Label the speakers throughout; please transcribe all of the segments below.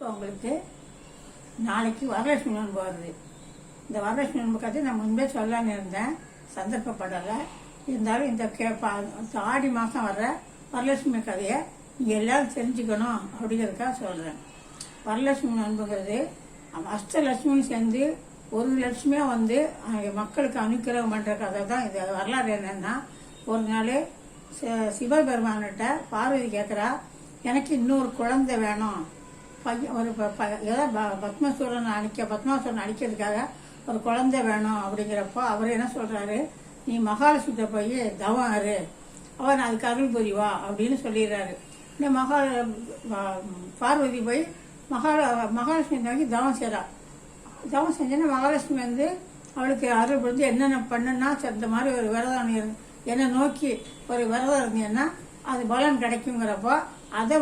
Speaker 1: இப்போ உங்களுக்கு நாளைக்கு வரலட்சுமி நோன்பு வருது இந்த வரலட்சுமி நோன்பு கதை நான் முன்பே சொல்லலான்னு இருந்தேன். சந்தர்ப்பப்படலை. இருந்தாலும் இந்த கே பா- ஆடி மாதம் வர்ற வரலட்சுமி கதையை நீங்கள் எல்லாரும் தெரிஞ்சுக்கணும் அப்படிங்கிறதுக்காக சொல்கிறேன் வரலட்சுமி நோன்புங்கிறது அஷ்டலட்சுமியும் சேர்ந்து ஒரு லட்சுமியாக வந்து மக்களுக்கு அனுக்கிரகம் பண்ணுற கதை தான் இது. வரலாறு என்னன்னா ஒரு நாள் சிவபெருமான்கிட்ட பார்வதி கேட்குறா எனக்கு இன்னொரு குழந்தை வேணும். பையன் ஒரு ப- ப- ஏதோ ப- பத்மசூரன் அடிக்க பத்மாசூரன் அடிக்கிறதுக்காக ஒரு குழந்தை வேணும் அப்படிங்கிறப்போ அவர் என்ன சொல்கிறாரு நீ மகாலட்சுமிட்ட போய் தவம் ஆறு அவன் அதுக்கு அருள் புரிவா அப்படின்னு சொல்லிடுறாரு. இந்த மகா பார்வதி போய் மகா மகாலட்சுமி நோக்கி தவம் செய்கிறான் தவம் செஞ்சோன்னா மகாலட்சுமி வந்து அவளுக்கு அருள் புரிஞ்சு என்னென்ன பண்ணுன்னா சரி, இந்த மாதிரி ஒரு விரதம் என்னை நோக்கி ஒரு விரதம் இருந்தீங்கன்னா அது பலன் கிடைக்குங்கிறப்போ அதை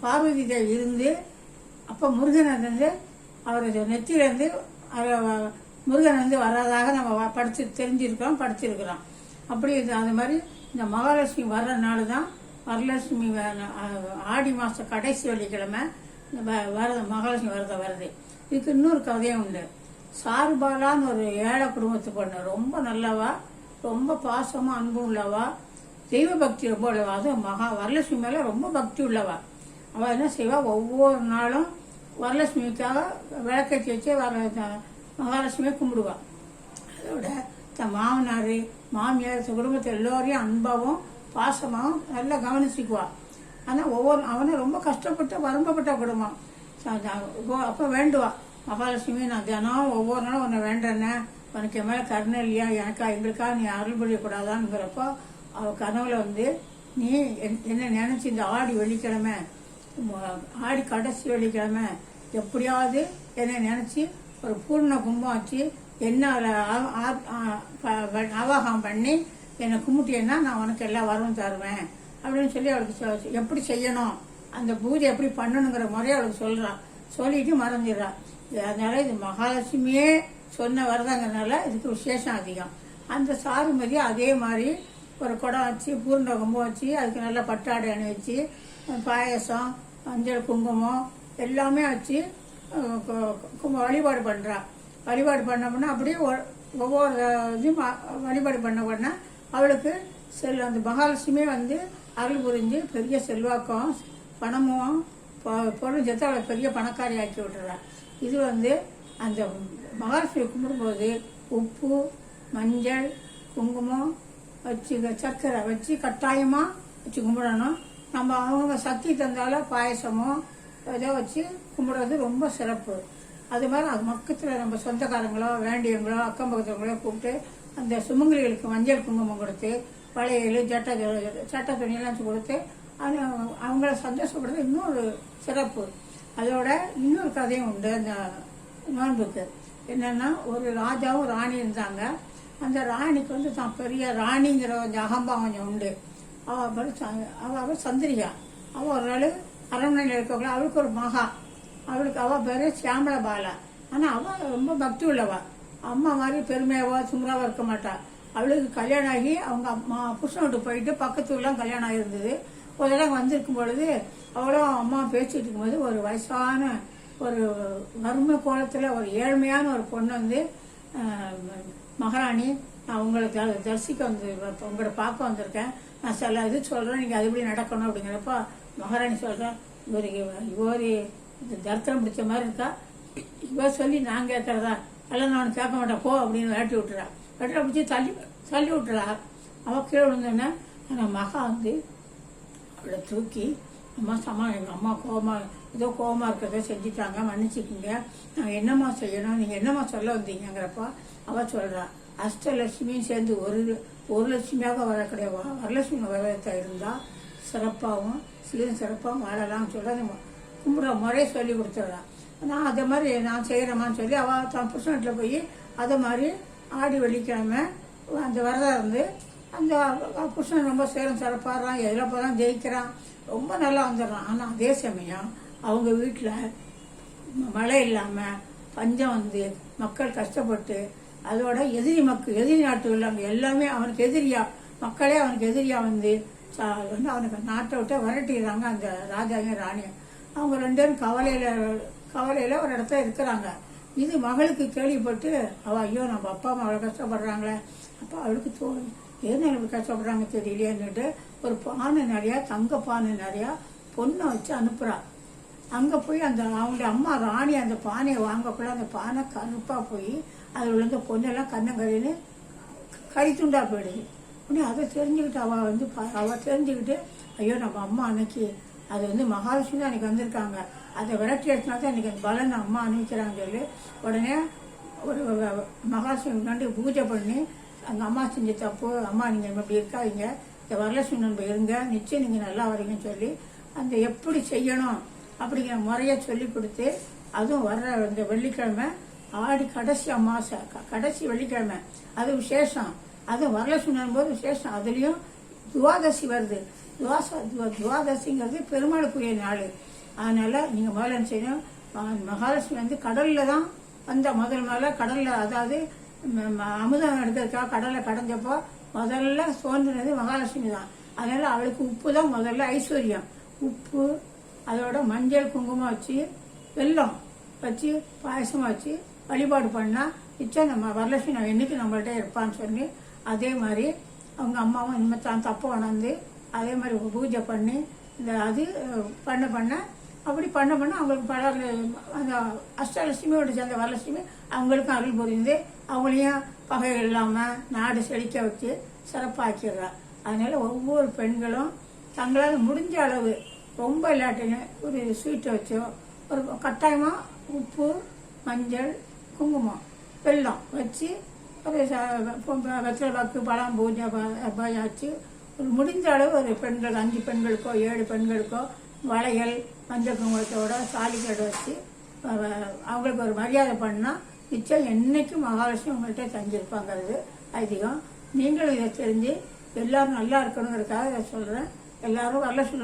Speaker 1: பார்வதி தேவி இருந்து அப்போ முருகன் வந்து அவரது நெத்தியிலேருந்து முருகன் வந்து வர்றதாக நம்ம வ- படிச்சு தெரிஞ்சிருக்கிறோம் படிச்சிருக்கிறோம். அப்படி இது அது மாதிரி இந்த மகாலட்சுமி வர்ற நாள் தான் வரலட்சுமி ஆடி மாதம் கடைசி வெள்ளிக்கிழமை இந்த வ- வரத மகாலட்சுமி வருது இதுக்கு இன்னொரு கதையும் உண்டு. சார்பாலான்னு ஒரு ஏழை குடும்பத்து பொண்ணு ரொம்ப நல்லவா ரொம்ப பாசமாக அன்பு உள்ளவா தெய்வ பக்தி ரொம்ப உள்ளவா அதுவும் மகா வரலட்சுமி மேலே ரொம்ப பக்தி உள்ளவா. அவள் என்ன செய்வாள் ஒவ்வொரு நாளும் வரலட்சுமிக்காக விளக்கேற்றி வச்சு வர மகாலட்சுமியை கும்பிடுவாள் அதோட தன் மாமனார் மாமியார் குடும்பத்தை எல்லோரையும் அன்பாவும் பாசமாகவும் நல்லா கவனிச்சிக்குவாள் ஆனால் ஒவ்வொரு அவனை ரொம்ப கஷ்டப்பட்டு வரம்பப்பட்ட குடும்பம். அப்போ வேண்டுவா. மகாலட்சுமி நான் தினம் ஒவ்வொரு நாளும் உன்னை வேண்டேனே உனக்கு என் மேலே கருணை இல்லையா? எனக்கா எங்களுக்காக நீ அருள் புரியக்கூடாதான்ங்கிறப்போ அவள் கனவுல வந்து நீ என்- என்ன நினைச்சு இந்த ஆடி வெள்ளிக்கிழமை ஆடி கடைசி வெள்ளிக்கிழமை எப்படியாவது என்னை நினச்சி ஒரு பூர்ண கும்பம் வச்சு என்ன அதுல ஆவாகம் பண்ணி என்னை கும்பிட்டேன்னா நான் உனக்கு எல்லா வரவும் தருவேன் அப்படின்னு சொல்லி அவளுக்கு எப்படி செய்யணும்? அந்த பூஜை எப்படி பண்ணணுங்கிற முறையை அவளுக்கு சொல்கிறான் சொல்லிட்டு மறந்துடுறான் அதனால இது மகாலட்சுமியே சொன்ன வரதாங்கிறதுனால இதுக்கு விசேஷம் அதிகம். அந்த சாருமதி அதே மாதிரி ஒரு குடம் வச்சு பூர்ண கும்பம் வச்சு அதுக்கு நல்லா பட்டாடை அணி வச்சு பாயசம் மஞ்சள் குங்குமம் எல்லாமே வச்சு வழிபாடு பண்ணுறா வழிபாடு பண்ணோம்னா அப்படியே ஒ- ஒவ்வொரு இதுவும் வழிபாடு பண்ண உடனே அவளுக்கு செல் அந்த மகாலட்சுமி வந்து அருள் புரிஞ்சு பெரிய செல்வாக்கம் பணமும் பொ- பொருள் சேர்த்து அவளை பெரிய பணக்காரி ஆக்கி விட்டுறா. இது வந்து அந்த மகாலட்சுமி கும்பிடும்போது உப்பு மஞ்சள் குங்குமம் வச்சு சர்க்கரை வச்சு கட்டாயமாக வச்சு கும்பிடணும். நம்ம அவங்க சக்தி தந்தால பாயசமோ ஏதோ வச்சு கும்பிடுறது ரொம்ப சிறப்பு. அது மாதிரி அது பக்கத்தில் நம்ம சொந்தக்காரங்களோ வேண்டியவங்களோ அக்கம் பக்கத்துங்களோ கூப்பிட்டு அந்த சுமங்கலிகளுக்கு மஞ்சள் குங்குமம் கொடுத்து வளையல் சட்ட சட்ட துணியெல்லாம் கொடுத்து அது அவங்கள சந்தோஷப்படுறது இன்னொரு சிறப்பு. அதோட இன்னொரு கதையும் உண்டு அந்த நோன்புக்கு. என்னென்னா ஒரு ராஜாவும் ராணி இருந்தாங்க. அந்த ராணிக்கு வந்து தான் பெரிய ராணிங்கிற கொஞ்சம் அகம்பாவம் கொஞ்சம் உண்டு. அவள் பேரு ச- அவள் சந்திரிகா. அவள் ஒரு நாள் அரண்மனையில் இருக்கவங்கள. அவளுக்கு ஒரு மகா. அவளுக்கு அவள் பேர் சியாமல பாலா ஆனால் அவள் ரொம்ப பக்தி உள்ளவா. அம்மா மாதிரி பெருமையாவோ சுமராவோ இருக்க மாட்டாள் அவளுக்கு கல்யாணம் ஆகி அவங்க அம்மா புருஷன் விட்டு போயிட்டு பக்கத்து ஊர்லாம் கல்யாணம் ஆகிருந்தது ஒரு தடவை வந்திருக்கும் பொழுது அவளும் அம்மா பேசிகிட்டு இருக்கும்போது ஒரு வயசான ஒரு வறுமை கோலத்தில் ஒரு ஏழ்மையான ஒரு பொண்ணு வந்து மகாராணி நான் உங்களை த- தரிசிக்க வந்து உங்களை பார்க்க வந்திருக்கேன். நான் சில இது சொல்கிறேன் நீங்கள் அதுபடி நடக்கணும் அப்படிங்கிறப்போ மகாராணி சொல்கிறேன் ஒரு இவரு இது தர்த்தனம் பிடிச்ச மாதிரி இருக்கா? இவ சொல்லி நான் கேட்கறதா எல்லாம் நான் கேட்க மாட்டேன். போ அப்படின்னு விரட்டி விட்டுறா. விரட்டி பிடிச்சி தள்ளி தள்ளி விட்டுறா. அவள் கீழே விழுந்தோடனே அந்த மகா வந்து அவளை தூக்கி அம்மா சம்மா எங்கள் அம்மா கோபமாக ஏதோ கோபமாக இருக்கிறத செஞ்சுட்டாங்க. மன்னிச்சுக்கிங்க. நாங்கள் என்னம்மா செய்யணும்? நீங்கள் என்னம்மா சொல்ல வந்தீங்கிறப்போ அவள் சொல்கிறா அஷ்டலட்சுமியும் சேர்ந்து ஒரு ஒரு லட்சுமியாக வரக்கூடிய வரலட்சுமி விரதத்தை இருந்தால் சிறப்பாகவும் சீரும் சிறப்பாகவும் வாழலாம்னு சொல்லி அந்த மு- கும்பிட்ற முறையை சொல்லி கொடுத்துட்றான் நான் அதை மாதிரி நான் செய்கிறேம்மான்னு சொல்லி அவள் தான் புருஷன்கிட்ட போய் அதை மாதிரி ஆடி வெள்ளிக்கிழமை அந்த விரதம் இருந்து அந்த புருஷன் ரொம்ப சேரம் சிறப்பாடுறான் எதில் போகிறான் ஜெயிக்கிறான் ரொம்ப நல்லா வந்துடுறான். ஆனால் அதே சமயம் அவங்க வீட்டில் மழை இல்லாமல் பஞ்சம் வந்து மக்கள் கஷ்டப்பட்டு அதோட எதிரி மக்கள் எதிரி நாட்டு உள்ளவங்க எல்லாமே அவனுக்கு எதிரியா மக்களே அவனுக்கு எதிரியா வந்து சா- வந்து அவனுக்கு நாட்டை விட்டு விரட்டிடுறாங்க அந்த ராஜாவையும் ராணியும். அவங்க ரெண்டு பேரும் கவலையில் கவலையில் ஒரு இடத்துல இருக்கிறாங்க. இது மகளுக்கு கேள்விப்பட்டு அவள் ஐயோ நம்ம அப்பா அம்மா அவ்வளோ கஷ்டப்படுறாங்களே? அப்பா அவளுக்கு தோணும் ஏன் இப்படி கஷ்டப்படுறாங்க தெரியலையேன்னுட்டு ஒரு பானை நிறையா தங்க பானை நிறையா பொண்ணை வச்சு அனுப்புறா. அங்கே போய் அந்த அவங்களுடைய அம்மா ராணி அந்த பானையை வாங்கக்குள்ள அந்த பானை கருப்பாக போய் அதில் விழுந்த பொண்ணெல்லாம் கண்ணங்கரையில் கறித்துண்டா போயிடுது. உடனே அதை தெரிஞ்சுக்கிட்டு அவள் வந்து அவள் தெரிஞ்சுக்கிட்டு ஐயோ நம்ம அம்மா அன்னைக்கு அது வந்து மகாலட்சுமி தான் அன்னைக்கு வந்திருக்காங்க. அதை விரட்டி எடுத்தினா தான் இன்றைக்கி அந்த பலன் அம்மா அனுப்பிக்கிறாங்க சொல்லி உடனே ஒரு மகாலட்சுமி முன்னாடி பூஜை பண்ணி அந்த அம்மா செஞ்ச தப்பு அம்மா நீங்கள் இப்படி இருக்காதீங்க. இந்த வரலட்சுமி நம்ப இருங்க. நிச்சயம் நீங்கள் நல்லா வரீங்கன்னு சொல்லி அந்த எப்படி செய்யணும் அப்படிங்கிற முறையை சொல்லி கொடுத்து அதுவும் வர்ற இந்த வெள்ளிக்கிழமை ஆடி கடைசி அமாவாசை க- கடைசி வெள்ளிக்கிழமை. அது விசேஷம். அது வரலட்சுமி போது விசேஷம். அதுலேயும் துவாதசி வருது. துவாச துவா- துவாதசிங்கிறது பெருமாளுக்குரிய நாள். அதனால நீங்கள் முதல்ல செய்யணும்? மகாலட்சுமி வந்து கடலில் தான் வந்த முதல் முதல்ல கடலில் அதாவது அமுதம் எடுக்கிறதுக்காக கடலை கடைஞ்சப்போ முதல்ல தோன்றினது மகாலட்சுமி தான். அதனால அவளுக்கு உப்பு தான் முதல்ல ஐஸ்வர்யம். உப்பு அதோட மஞ்சள் குங்குமம் வச்சு வெல்லம் வச்சு பாயசம் வச்சு வழிபாடு பண்ணால் நிச்சயம் நம்ம வரலட்சுமி நான் என்னைக்கு நம்மள்கிட்ட இருப்பான்னு சொல்லி அதே மாதிரி அவங்க அம்மாவும் இனிமேல் தான் தப்பு உணர்ந்து அதே மாதிரி பூஜை பண்ணி இந்த அது பண்ண பண்ண அப்படி பண்ண பண்ண அவங்களுக்கு பல அந்த அஷ்டலட்சுமியோட சேர்ந்த வரலட்சுமி அவங்களுக்கும் அருள் புரிந்து அவங்களையும் பகை இல்லாமல் நாடு செழிக்க வச்சு சிறப்பாக்கிடுறா. அதனால ஒவ்வொரு பெண்களும் தங்களால் முடிஞ்ச அளவு ரொம்ப இல்லாட்டினு ஒரு ஸ்வீட்டை வச்சோ ஒரு கட்டாயமாக உப்பு மஞ்சள் குங்குமம் வெல்லம் வச்சு ஒரு வெத்தலை பாக்கு பழம் பூஜை ப- வச்சு ஒரு முடிஞ்ச அளவு ஒரு பெண்கள் அஞ்சு பெண்களுக்கோ ஏழு பெண்களுக்கோ வளையல் மஞ்சள் குங்குமத்தோட தாலிக்கடை வச்சு அவங்களுக்கு ஒரு மரியாதை பண்ணால் நிச்சயம் என்னைக்கும் மகாலட்சுமி உங்கள்கிட்ட தங்கியிருப்பாங்கிறது ஐதீகம். நீங்களும் இதை தெரிஞ்சு எல்லாரும் நல்லா இருக்கணுங்கிறதுக்காக இதை சொல்கிறேன் எல்லாரும் வரலட்சுமி